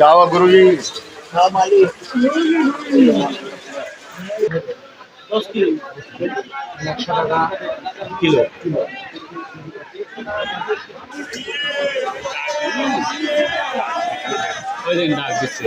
ಯಾವ ಗುರುಜಿ? একশো টাকা কিলো ডাক দিচ্ছে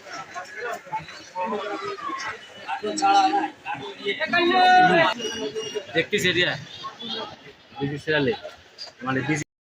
দেখতেছি এটা মানে